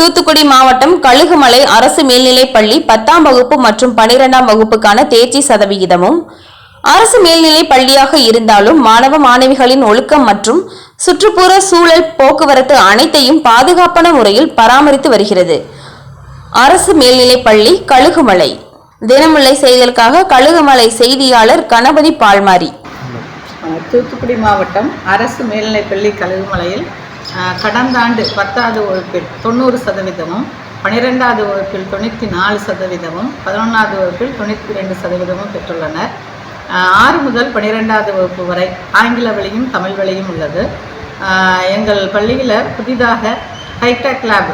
தூத்துக்குடி மாவட்டம் கழுகுமலை அரசு மேல்நிலைப் பள்ளி பத்தாம் வகுப்பு மற்றும் பனிரெண்டாம் வகுப்புக்கான தேர்ச்சி சதவிகிதமும் அரசு மேல்நிலை பள்ளியாக இருந்தாலும் மாணவ மாணவிகளின் ஒழுக்கம் மற்றும் சுற்றுப்புற சூழல் போக்குவரத்து அனைத்தையும் பாதுகாப்பான முறையில் பராமரித்து வருகிறது. அரசு மேல்நிலைப் பள்ளி கழுகுமலை. தினமுல்லை செய்திகளுக்காக கழுகுமலை செய்தியாளர் கணபதி பால்மாரி. தூத்துக்குடி மாவட்டம் அரசு மேல்நிலைப்பள்ளி கழுகுமலையில் கடந்த ஆண்டு பத்தாவது வகுப்பில் தொண்ணூறு சதவீதமும் பன்னிரெண்டாவது வகுப்பில் தொண்ணூற்றி நாலு சதவீதமும் பதினொன்றாவது வகுப்பில் தொண்ணூற்றி ரெண்டு சதவீதமும் பெற்றுள்ளனர். ஆறு முதல் பன்னிரெண்டாவது வகுப்பு வரை ஆங்கில வழியும் தமிழ் வழியும் உள்ளது. எங்கள் பள்ளியில் புதிதாக ஹைடெக் லேப்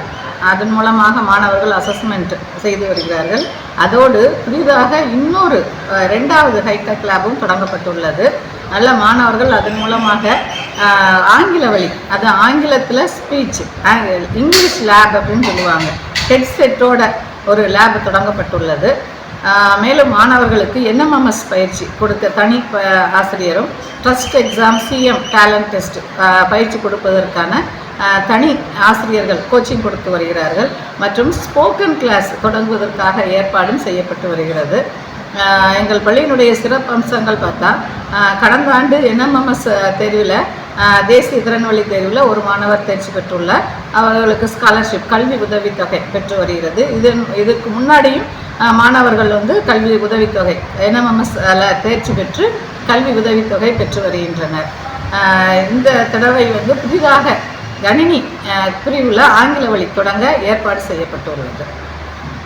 அதன் மூலமாக மாணவர்கள் அசஸ்மெண்ட் செய்து வருகிறார்கள். அதோடு புதிதாக இன்னொரு ரெண்டாவது ஹைடெக் லேபும் தொடங்கப்பட்டுள்ளது. நல்ல மாணவர்கள் அதன் மூலமாக ஆங்கில வழி. அது ஆங்கிலத்தில் ஸ்பீச் இங்கிலீஷ் லேப் அப்படின்னு சொல்லுவாங்க. ஹெட்செட்டோட ஒரு லேப் தொடங்கப்பட்டுள்ளது. மேலும் மாணவர்களுக்கு என்எம்எம்எஸ் பயிற்சி கொடுக்க தனி ஆசிரியரும் trust exam CM talent test பயிற்சி கொடுப்பதற்கான தனி ஆசிரியர்கள் கோச்சிங் கொடுத்து வருகிறார்கள் மற்றும் ஸ்போக்கன் கிளாஸ் தொடங்குவதற்காக ஏற்பாடும் செய்யப்பட்டு வருகிறது. எங்கள் பள்ளியினுடைய சிறப்பு அம்சங்கள் பார்த்தா கடந்த ஆண்டு என்எம்எம்எஸ் தேர்வில் தேசிய திறன்வழி தேர்வில் ஒரு மாணவர் தேர்ச்சி பெற்றுள்ளார். அவர்களுக்கு ஸ்காலர்ஷிப் கல்வி உதவித்தொகை பெற்று வருகிறது. இது இதுக்கு முன்னாடியும் மாணவர்கள் வந்து கல்வி உதவித்தொகை என்எம்எம்எஸ் தேர்ச்சி பெற்று கல்வி உதவித்தொகை பெற்று வருகின்றனர். இந்த தடவை வந்து புதிதாக கணினி பிரிவில் ஆங்கில வழி தொடங்க ஏற்பாடு செய்யப்பட்டுள்ளது.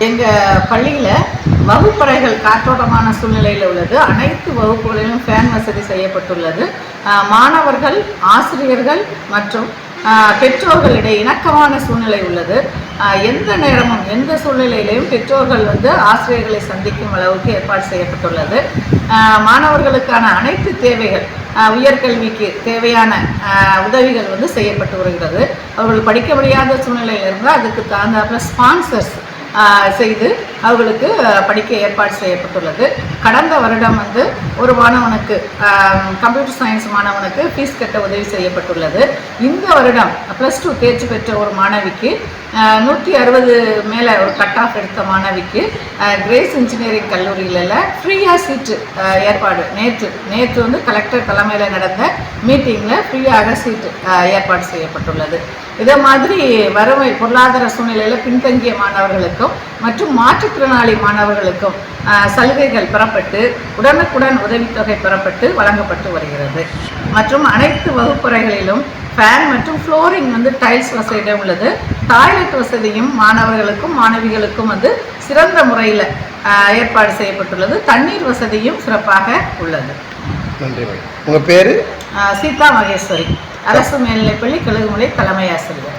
எங்கள் பள்ளியில் வகுப்பறைகள் காற்றோட்டமான சூழ்நிலையில் உள்ளது. அனைத்து வகுப்புகளிலும் ஃபேன் வசதி செய்யப்பட்டுள்ளது. மாணவர்கள் ஆசிரியர்கள் மற்றும் பெற்றோர்களிடையே இணக்கமான சூழ்நிலை உள்ளது. எந்த நேரமும் எந்த சூழ்நிலையிலையும் பெற்றோர்கள் வந்து ஆசிரியர்களை சந்திக்கும் அளவுக்கு ஏற்பாடு செய்யப்பட்டுள்ளது. மாணவர்களுக்கான அனைத்து தேவைகள் உயர்கல்விக்கு தேவையான உதவிகள் வந்து செய்யப்பட்டு வருகிறது. அவர்கள் படிக்க முடியாத சூழ்நிலையில் இருந்தால் அதுக்கு தகுந்தாப்புல ஸ்பான்சர்ஸ் செய்து அவர்களுக்கு படிக்க ஏற்பாடு செய்யப்பட்டுள்ளது. கடந்த வருடம் வந்து ஒரு மாணவனுக்கு கம்ப்யூட்டர் சயின்ஸ் மாணவனுக்கு ஃபீஸ் கட்ட உதவி செய்யப்பட்டுள்ளது. இந்த வருடம் ப்ளஸ் டூ தேர்ச்சி பெற்ற ஒரு மாணவிக்கு நூற்றி அறுபது மேலே ஒரு கட் ஆஃப் எடுத்த மாணவிக்கு கிரேஸ் இன்ஜினியரிங் கல்லூரியில் ஃப்ரீயாக சீட்டு ஏற்பாடு. நேற்று நேற்று வந்து கலெக்டர் தலைமையில் நடந்த மீட்டிங்கில் ஃப்ரீயாக சீட்டு ஏற்பாடு செய்யப்பட்டுள்ளது. இதே மாதிரி வறுமை பொருளாதார சூழ்நிலையில் பின்தங்கிய மாணவர்களுக்கும் மற்றும் மாற்றுத்திறனாளி மாணவர்களுக்கும் சலுகைகள் பெறப்பட்டு உடனுக்குடன் உதவித்தொகை பெறப்பட்டு வழங்கப்பட்டு வருகிறது. மற்றும் அனைத்து வகுப்பறைகளிலும் ஃபேன் மற்றும் ஃப்ளோரிங் வந்து டைல்ஸ் வசதியும் உள்ளது. டாய்லெட் வசதியும் மாணவர்களுக்கும் மாணவிகளுக்கும் வந்து சிறந்த முறையில் ஏற்பாடு செய்யப்பட்டுள்ளது. தண்ணீர் வசதியும் சிறப்பாக உள்ளது. நன்றி உங்கள் பேர்? சீதா மகேஸ்வரி. அரசு மேல்நிலைப்பள்ளி கழுகுமலை தலைமை ஆசிரியர்.